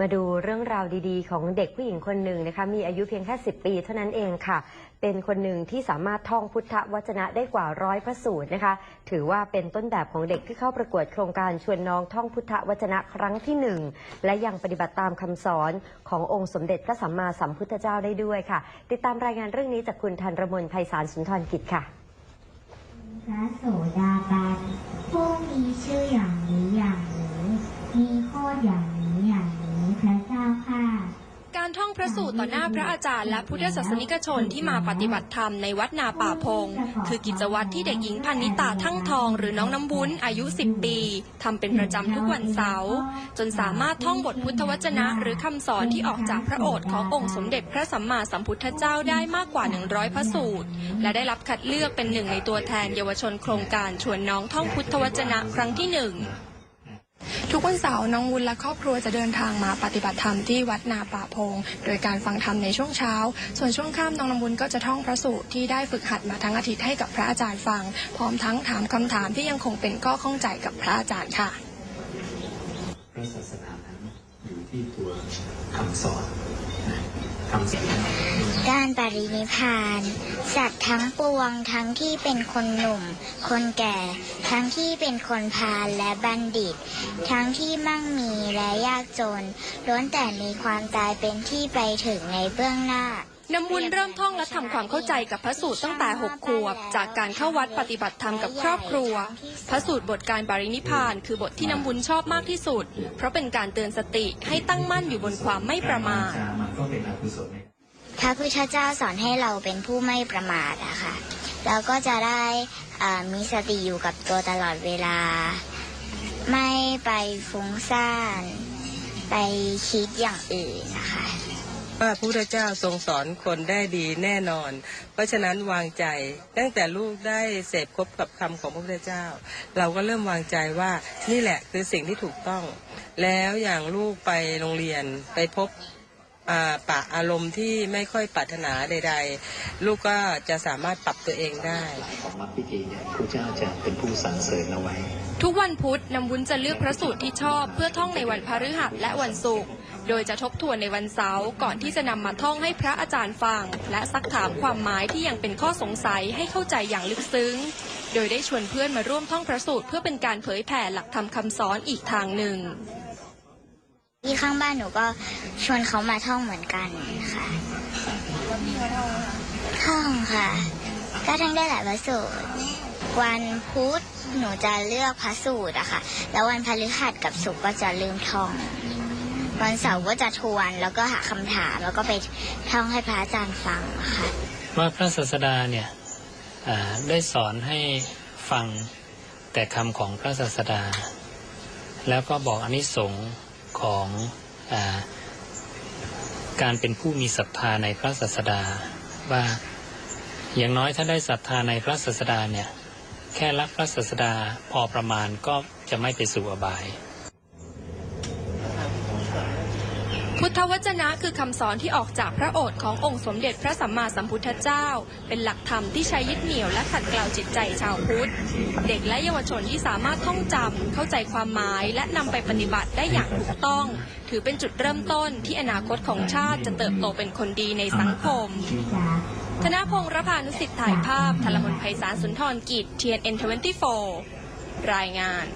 มาดูเรื่องราวดีๆ ของเด็กผู้หญิงคนหนึ่งนะคะมีอายุเพียงแค่ 10 ปีเท่านั้นเองค่ะ เป็นคนหนึ่งที่สามารถท่องพุทธวจนะได้กว่าร้อยพระสูตรนะคะ ถือว่าเป็นต้นแบบของเด็กที่เข้าประกวดโครงการชวนน้องท่องพุทธวจนะครั้งที่หนึ่งและยังปฏิบัติตามคำสอนขององค์สมเด็จพระสัมมาสัมพุทธเจ้าได้ด้วยค่ะ ติดตามรายงานเรื่องนี้จากคุณธันรมนไพศาลสุนทรกิจค่ะพระโสดาบันผู้มีชื่ออย่างนี้อย่างนี้ มีโคดอย่างนี้อย่างนี้พระเจ้าค่ะ การท่อง พระสูตรต่อหน้าพระอาจารย์และพุทธศาสนิกชนที่มาปฏิบัติธรรมในวัดนาป่าพง คือกิจวัตรที่เด็กหญิงพันนิตาทั้งทอง หรือน้องน้ำวุ้นอายุ 10 ปีทำเป็นประจำทุกวันเสาร์จนสามารถท่องบทพุทธวจนะ หรือคำสอนที่ออกจากพระโอษฐ์ขององค์สมเด็จพระสัมมาสัมพุทธเจ้าได้มากกว่า 100 พระสูตร และได้รับคัดเลือกเป็นหนึ่งในตัวแทนเยาวชนโครงการชวนน้องท่องพุทธวจนะครั้งที่หนึ่ง ทุกวันเสาร์น้องวุ้นและครอบครัวจะเดินทางมาปฏิบัติธรรมที่วัดนาป่าพง โดยการฟังธรรมในช่วงเช้า ส่วนช่วงค่ำน้องน้ำวุ้นก็จะท่องพระสูตรที่ได้ฝึกหัดมาทั้งอาทิตย์ให้กับพระอาจารย์ฟัง พร้อมทั้งถามคำถามที่ยังคงเป็นข้อข้องใจกับพระอาจารย์ค่ะ พระศาสนานั้นอยู่ที่ตัวคำสอน นะคำสอนด้านปรินิพพาน สัตว์ทั้งปวงทั้งที่เป็นคนหนุ่ม คนแก่ ทั้งที่เป็นคนพาลและบัณฑิต ทั้งที่มั่งมีและยากจนล้วนแต่มีความตายเป็นที่ไปถึงในเบื้องหน้า น้ำวุ้นเริ่มท่องและทำความเข้าใจกับพระสูตรตั้งแต่6ขวบ จากการเข้าวัดปฏิบัติธรรมกับครอบครัว พระสูตรบทการปรินิพพานคือบทที่น้ำวุ้นชอบมากที่สุด เพราะเป็นการเตือนสติให้ตั้งมั่นอยู่บนความไม่ประมาทจมันก็เป็นอกุศลในพระพุทธเจ้าสอนให้เราเป็นผู้ไม่ประมาทอะค่ะแล้วก็จะได้อ่ามีสติอยู่กับตัวตลอดเวลา ไม่ไปฟุ้งซ่าน ไปคิดอย่างอื่นนะคะ ว่าพระพุทธเจ้าทรงสอนคนได้ดีแน่นอน เพราะฉะนั้นวางใจตั้งแต่ลูกได้เสพคบกับคำของพระพุทธเจ้า เราก็เริ่มวางใจว่านี่แหละคือสิ่งที่ถูกต้อง แล้วอย่างลูกไปโรงเรียนไปพบปะอารมณ์ที่ไม่ค่อยปรารถนาใด ๆ ลูกก็จะสามารถปรับตัวเองได้ของมรรคพิธีเนี่ยพระเจ้าจะเป็นผู้สรรเสริญเอาไว้ ทุกวันพุธน้ำวุ้นจะเลือกพระสูตรที่ชอบเพื่อท่องในวันพฤหัสและวันศุกร์ โดยจะทบทวนในวันเสาร์ก่อนที่จะนำมาท่องให้พระอาจารย์ฟัง และซักถามความหมายที่ยังเป็นข้อสงสัยให้เข้าใจอย่างลึกซึ้ง โดยได้ชวนเพื่อนมาร่วมท่องพระสูตรเพื่อเป็นการเผยแผ่หลักธรรมคำสอนอีกทางหนึ่งที่ข้างบ้านหนูก็ชวนเขามาท่องเหมือนกันค่ะท่องค่ะ ก็ท่องได้หลายพระสูตร วันพุธหนูจะเลือกพระสูตรอะค่ะ แล้ววันพฤหัสกับศุกร์ก็จะลืมท่อง วันเสาร์ก็จะทวนแล้วก็หาคำถามแล้วก็ไปท่องให้พระอาจารย์ฟังะค่ะ ว่าพระศาสดาเนี่ยอ่าได้สอนให้ฟังแต่คำของพระศาสดา แล้วก็บอกอานิสงส์ของอาการเป็นผู้มีศรัทธาในพระศาสดา ว่าอย่างน้อยถ้าได้ศรัทธาในพระศาสดาเนี่ย แค่รักพระศาสดาพอประมาณก็จะไม่ไปสู่อบาย พุทธวจนะคือคำสอนที่ออกจากพระโอษฐ์ขององค์สมเด็จพระสัมมาสัมพุทธเจ้า เป็นหลักธรรมที่ใช้ยึดเหนี่ยวและขัดเกลาจิตใจชาวพุทธ เด็กและเยาวชนที่สามารถท่องจำเข้าใจความหมายและนำไปปฏิบัติได้อย่างถูกต้อง ถือเป็นจุดเริ่มต้นที่อนาคตของชาติจะเติบโตเป็นคนดีในสังคม ธนพงศ์รพานุสิทธิ์ถ่ายภาพธนมนไพศาลสุนทรกิจ TNN 24 รายงาน